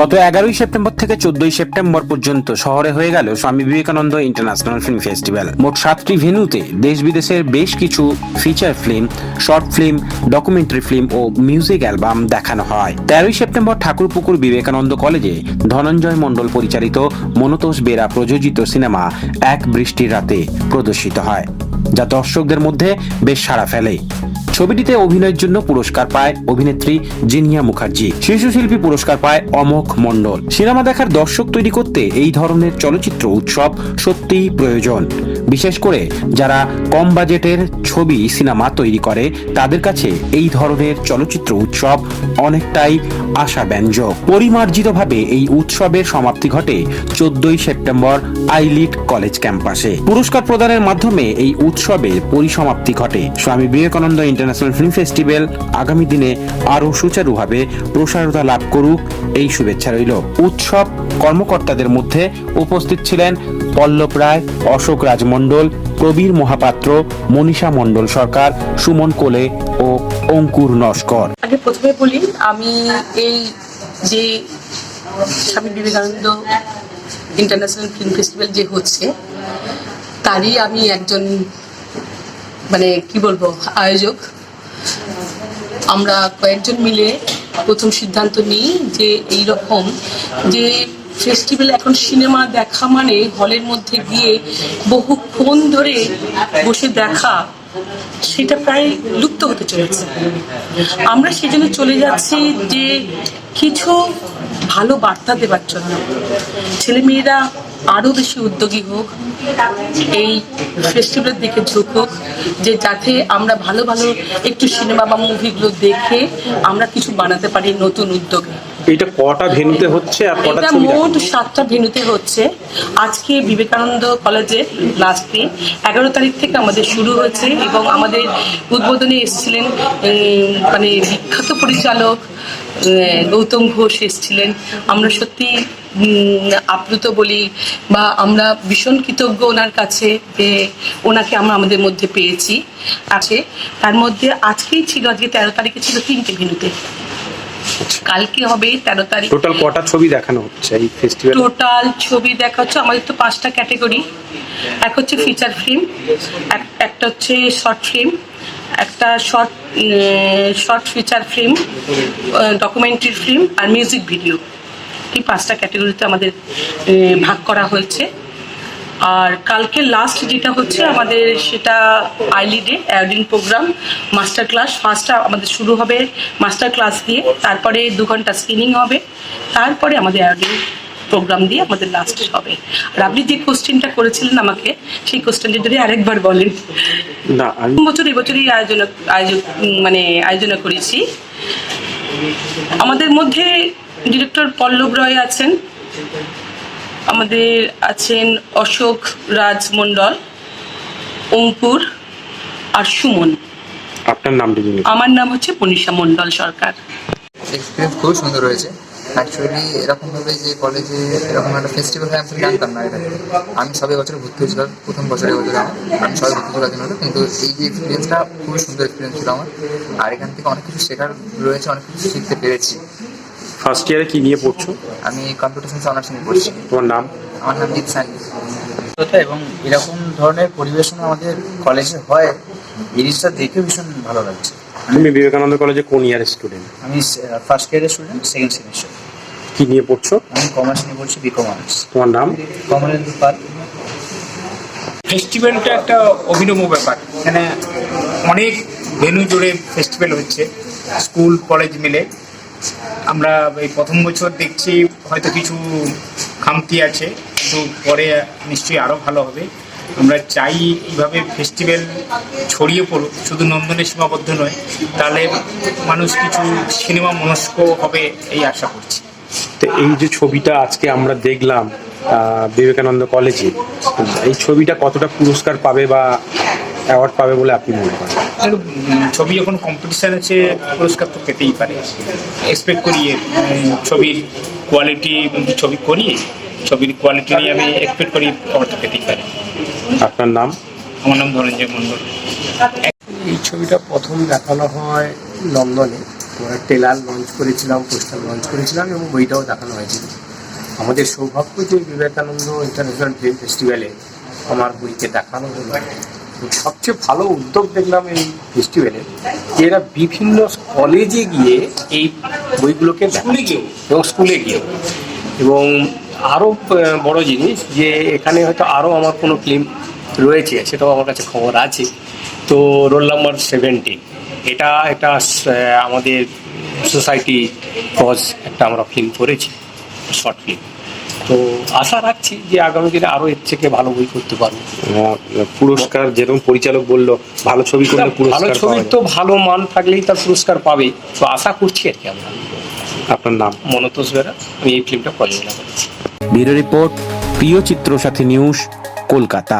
গত এগারোই সেপ্টেম্বর থেকে চোদ্দই সেপ্টেম্বর পর্যন্ত শহরে হয়ে গেল Swami Vivekananda international film festival. মোট সাতটি ভেন্যুতে দেশ বিদেশের বেশ কিছু feature film short film documentary film ও মিউজিক অ্যালবাম দেখানো হয়। তেরোই সেপ্টেম্বর ঠাকুরপুকুর বিবেকানন্দ কলেজে ধনঞ্জয় মণ্ডল পরিচালিত মনতোষ বেরা প্রযোজিত সিনেমা এক বৃষ্টির রাতে প্রদর্শিত হয়, যা দর্শকদের মধ্যে বেশ সাড়া ফেলে। ছবিটিতে অভিনয়ের জন্য পুরস্কার পায় অভিনেত্রী জিনিয়া মুখার্জি। শিশু শিল্পী পুরস্কার পায় অমোক মণ্ডল। সিনেমা দেখার দর্শক তৈরি করতে এই ধরনের চলচ্চিত্র উৎসব সত্যিই প্রয়োজন। বিশেষ করে যারা কম বাজেটের ছবি সিনেমা তৈরি করে, তাদের কাছে এই ধরনের চলচ্চিত্র উৎসব অনেকটাই আশাব্যঞ্জক। পরিমার্জিতভাবে এই উৎসবের সমাপ্তি ঘটে চোদ্দই সেপ্টেম্বর আইলিট কলেজ ক্যাম্পাসে। পুরস্কার প্রদানের মাধ্যমে এই উৎসবের পরিসমাপ্তি ঘটে। Swami Vivekananda international film festival আগামী দিনে আরও সুচারুভাবে প্রসারতা লাভ করুক, এই শুভেচ্ছা রইল। উৎসব কর্মকর্তাদের মধ্যে উপস্থিত ছিলেন পল্লব রায়, অশোক রাজমণ্ডল, প্রবীর মহাপাত্র, মনীষা মণ্ডল সরকার, সুমন কোলে ও অঙ্কুর নস্কর। আগে প্রথমে বলি, আমি এই যে Swami Vivekananda international film festival যে হচ্ছে, তারই আমি একজন মানে কি বলব, আয়োজক। আমরা কয়েকজন মিলে প্রথম সিদ্ধান্ত নিই যে এই রকম যে ফেস্টিভ্যাল এখন সিনেমা দেখা মানে হলের মধ্যে গিয়ে বহুক্ষণ ধরে বসে দেখা, সেটা প্রায় লুপ্ত হতে চলেছে। আমরা সেজন্য চলে যাচ্ছি যে কিছু ভালো বার্তা দেবার জন্য। ছেলেমেয়েরা আরও বেশি উদ্যোগী হোক এই ফেস্টিভ্যালের দিকে ঝুঁকুক যে যাতে আমরা ভালো ভালো একটু সিনেমা বা মুভিগুলো দেখে আমরা কিছু বানাতে পারি নতুন উদ্যোগে। এটা কটা ভেনুতে হচ্ছে আর কটা ছবি মোট সাতটা ভেনুতে হচ্ছে। আজকে বিবেকানন্দ কলেজে লাস্টে এগারো তারিখ থেকে আমাদের শুরু হয়েছে এবং আমাদের উদ্বোধনে এসেছিলেন উম, মানে বিখ্যাত পরিচালক গৌতম ঘোষ এসেছিলেন। আমরা সত্যি আপ্লুত বলি বা আমরা ভীষণ কৃতজ্ঞ ওনার কাছে যে ওনাকে আমরা আমাদের মধ্যে পেয়েছি আছে। তার মধ্যে আজকেই ছিল আজকে তেরো তারিখে ছিল তিনটে ভেনুতে কালকে হবে তেরো তারিখ। টোটাল কটা ছবি দেখানো হচ্ছে এই ফেস্টিভ্যাল টোটাল ছবি দেখা হচ্ছে আমাদের তো পাঁচটা ক্যাটাগরি এক হচ্ছে ফিচার ফিল্ম একটা হচ্ছে শর্ট ফিল্ম একটা short short feature film documentary film আর মিউজিক ভিডিও এই পাঁচটা ক্যাটাগরিতে আমাদের ভাগ করা হয়েছে। আর কালকে লাস্ট যেটা হচ্ছে, আমাদের সেটা আইলি ডে অ্যাডিং প্রোগ্রাম মাস্টার ক্লাস ফার্স্টটা আমাদের শুরু হবে মাস্টার ক্লাস দিয়ে, তারপরে দু ঘণ্টা স্ক্রিনিং হবে। তারপরে আমাদের অ্যাডিং প্রোগ্রাম দিয়ে আমাদের লাস্ট হবে। আর আপনি যে কোশ্চেনটা করেছিলেন আমাকে সেই কোশ্চেনটা যদি আরেকবার বলেন। না বছর এবছরই আয়োজন আয়োজক মানে আয়োজনা করেছি। আমাদের মধ্যে ডিরেক্টর পল্লব রয় আছেন আমাদের আছেন অশোক রাজ মণ্ডল অঙ্কুর আর সুমন। আপনার নামটি আমার নাম হচ্ছে মনীষা মণ্ডল সরকার। এক্সপিরিয়েন্স খুব সুন্দর হয়েছে। অ্যাকচুয়ালি এরকমভাবে যে কলেজে এরকম একটা ফেস্টিভ্যাল হয় আমি জানতাম না এটা। আমি সবে বছর ভর্তি হয়েছিলাম প্রথম বছরে বছর আমার। আমি সবাই ভর্তি হয়েছিল জন্য কিন্তু এই যে এক্সপিরিয়েন্সটা খুবই সুন্দর এক্সপিরিয়েন্স ছিল আমার। আর এখান থেকে অনেক কিছু শেখার রয়েছে অনেক কিছু শিখতে পেরেছি। ফার্স্ট ইয়ারে কি নিয়ে পড়ছো? আমি কম্পিউটার সায়েন্স অনার্স নিয়ে পড়ছি। তোমার নাম? আমার নাম জিৎ সানি। এবং এরকম ধরনের পরিবেশনা আমাদের কলেজে হয়। জিনিসটা দেখে ভীষণ ভালো লাগছে। তুমি বিবেকানন্দ কলেজে কোন ইয়ারের স্টুডেন্ট আমি ফার্স্ট ইয়ারের স্টুডেন্ট সেকেন্ড সেমিস্টার কি নিয়ে পড়ছো? আমি কমার্স নিয়ে পড়ছি বি কমার্স তোমার নাম? কমলেন্দু পাল ফেস্টিভ্যালটা একটা অভিনব ব্যাপার। এখানে অনেক ভেনু জুড়ে ফেস্টিভ্যাল হচ্ছে। স্কুল কলেজ মিলে। আমরা এই প্রথম বছর দেখছি হয়তো কিছু খামতি আছে কিন্তু পরে নিশ্চয়ই আরও ভালো হবে। আমরা চাই এইভাবে ফেস্টিভ্যাল ছড়িয়ে পড়ুক। শুধু নন্দনে সীমাবদ্ধ নয় তাহলে মানুষ কিছু সিনেমা মনস্ক হবে এই আশা করছি। তো এই যে ছবিটা আজকে আমরা দেখলাম বিবেকানন্দ কলেজে এই ছবিটা কতটা পুরস্কার পাবে বা অ্যাওয়ার্ড পাবে বলে আপনি মনে করেন? ছবি যখন কম্পিটিশান আছে পুরস্কার তো পেতেই পারে। এক্সপেক্ট করি ছবির কোয়ালিটি ছবি করি ছবির কোয়ালিটি নিয়ে আমি এক্সপেক্ট করি অর্থ পেতেই পারে। আপনার নাম? আমার নাম ধরঞ্জয় মণ্ডল। এই ছবিটা প্রথম দেখানো হয় লন্ডনে। আমরা টেলার লঞ্চ করেছিলাম পোস্টার লঞ্চ করেছিলাম এবং বইটাও দেখানো হয়েছিল আমাদের সৌভাগ্য যে বিবেকানন্দ ইন্টারন্যাশনাল ফিল্ম ফেস্টিভ্যালে আমার বইকে দেখানো হলো। তো সবচেয়ে ভালো উদ্যোগ দেখলাম এই ফেস্টিভ্যালে যে এরা বিভিন্ন কলেজে গিয়ে এই বইগুলোকে এবং স্কুলে গিয়ে। এবং আরও বড় জিনিস যে এখানে হয়তো আরও আমার কোনো ফিল্ম রয়েছে, সেটাও আমার কাছে খবর আছে। তো রোল নাম্বার সেভেন্টি এটা একটা আমাদের সোসাইটি কজ একটা আমরা ফিল্ম করেছি শর্ট ফিল্ম তো আশা রাখছি যে আগামী দিনে আরও এর থেকে ভালো বই করতে পারব। পুরস্কার যেরকম পরিচালক বলল ভালো ছবি করলে ভালো ছবির তো ভালো মান থাকলেই তার পুরস্কার পাবে। তো আশা করছি আর কি আমরা। আপনার নাম? মনতোষ বেরা আমি এই ফিল্মটা প্রযোজনা করেছি। ব্যুরো রিপোর্ট প্রিয় চিত্র সাথী নিউজ কলকাতা।